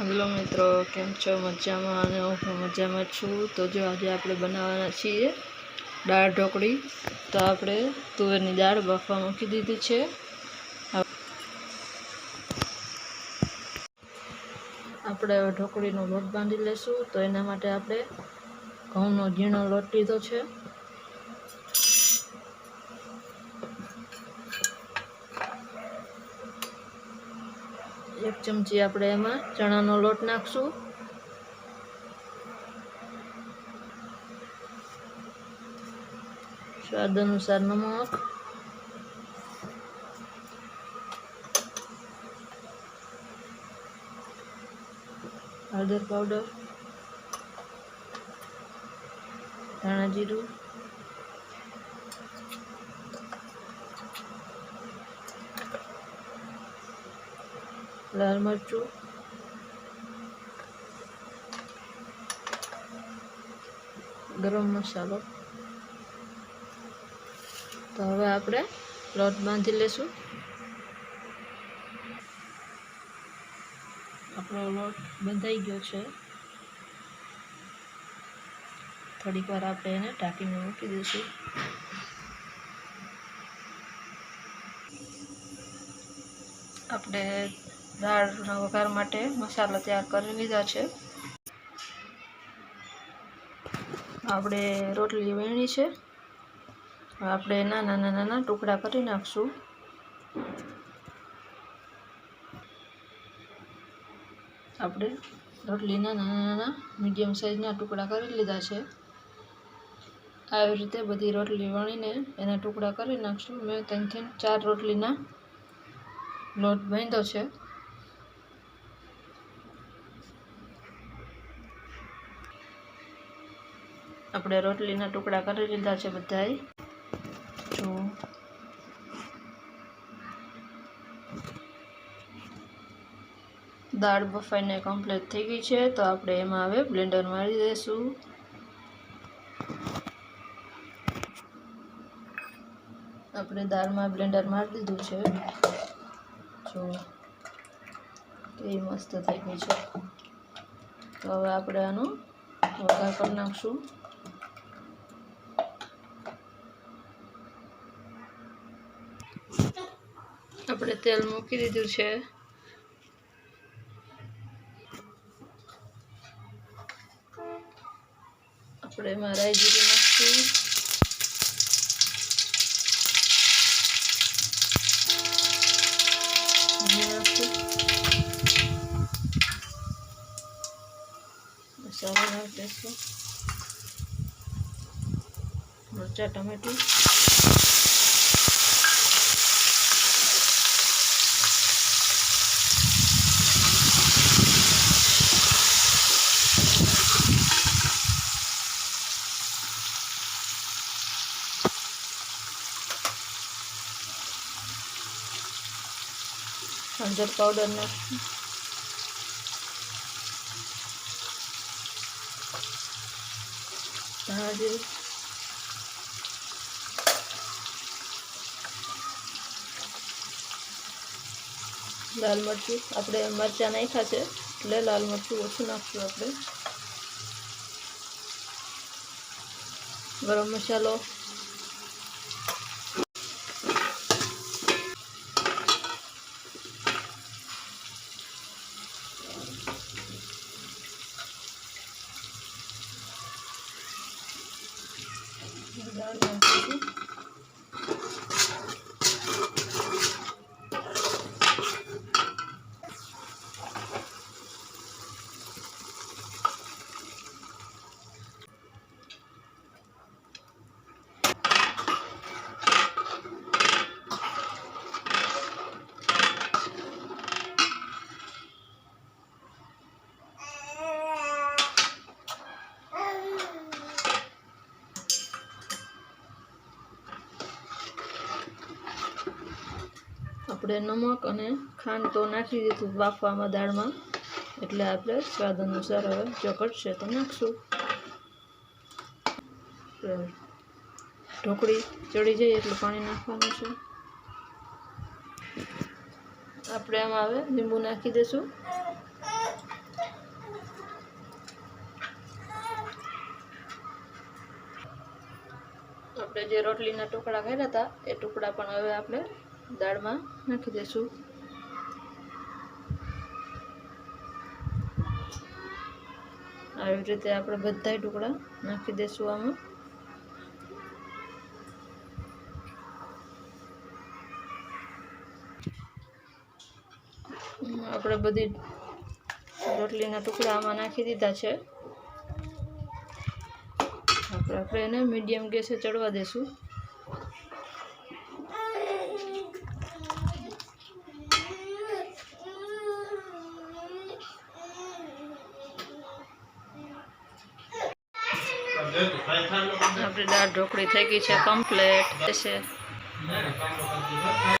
Hello મિત્રો, કેમ છો? મજામાં અને હું મજામાં છું. તો જો આજે આપણે બનાવવાના છીએ દાળ ઢોકળી, તો આપણે તુવેરની દાળ બાફવા મૂકી દીધી છે. આપણે ઢોકળીનો લોટ બાંધી લઈશું તો એના માટે આપણે ઘઉંનો ઝીણો લોટ લીધો છે. એક ચમચી આપણે એમાં ચણાનો લોટ નાખશું. સ્વાદ અનુસાર નમક. હળદર પાવડર. ધાણા જીરું. લાલ મરચું. ગરમ મસાલો. તો હવે આપણે લોટ બાંધી લેશું. આપણો લોટ બંધાઈ ગયો છે. થોડીક વાર આપણે એને ઢાંકીને મૂકી દઈશું. આપણે દાળના વઘાર માટે મસાલો તૈયાર કરી લીધા છે. આપણે રોટલી વેણી છે. આપણે નાના નાના ટુકડા કરી નાખશું. આપણે રોટલીના નાના નાના મીડિયમ સાઇઝના ટુકડા કરી લીધા છે. આવી રીતે બધી રોટલી વણીને એના ટુકડા કરી નાખશું. મેં ત્રણથી ચાર રોટલીના લોટ બાંધ્યો છે. આપણે રોટલીના ટુકડા કરી લીધા છે બધાય. જો. દાળ બફાઈને કમ્પ્લીટ થઈ ગઈ છે, તો આપણે એમાં હવે બ્લેન્ડર મારી દઈશું. આપણે દાળમાં બ્લેન્ડર મારી દીધું છે. જો. કેવી મસ્ત થઈ ગઈ છે. તો હવે આપણે આનું વઘાર કરી નાખશું. આપણે તેલ મૂકી દીધું છે. આપણે એમાં રાઈ જીરું નાખશું. મસાલો નાખી દઈશું મરચાં, ટમેટું. હળદર પાવડર નાખશું લાલ મરચું. આપણે મરચાં નાખ્યા છે, એટલે લાલ મરચું ઓછું નાખશું આપણે. ગરમ મસાલો. દાળ નાખીશું આપણે નમક અને ખાંડ તો નાખી દીધું બાફવામાં દાળમાં. એટલે આપણે સ્વાદ અનુસાર હવે ચકટ તો નાખશું. ઢોકળી ચડી જાય એટલે પાણી નાખવાનું છે. આપણે એમાં હવે લીંબુ નાખી દઈશું આપણે જે રોટલીના ટુકડા કર્યા હતા, એ ટુકડા પણ હવે આપણે દાળમાં નાખી દઈશું આવી રીતે આપણે બધા ટુકડા નાખી દઈશું આમાં. આપણે બધી રોટલીના ટુકડા આમાં નાખી દીધા છે. આપણે આપણે એને મીડિયમ ગેસે ચડવા દેશું. આપણી દાળ ઢોકળી થઈ ગઈ છે કમ્પ્લેટ છે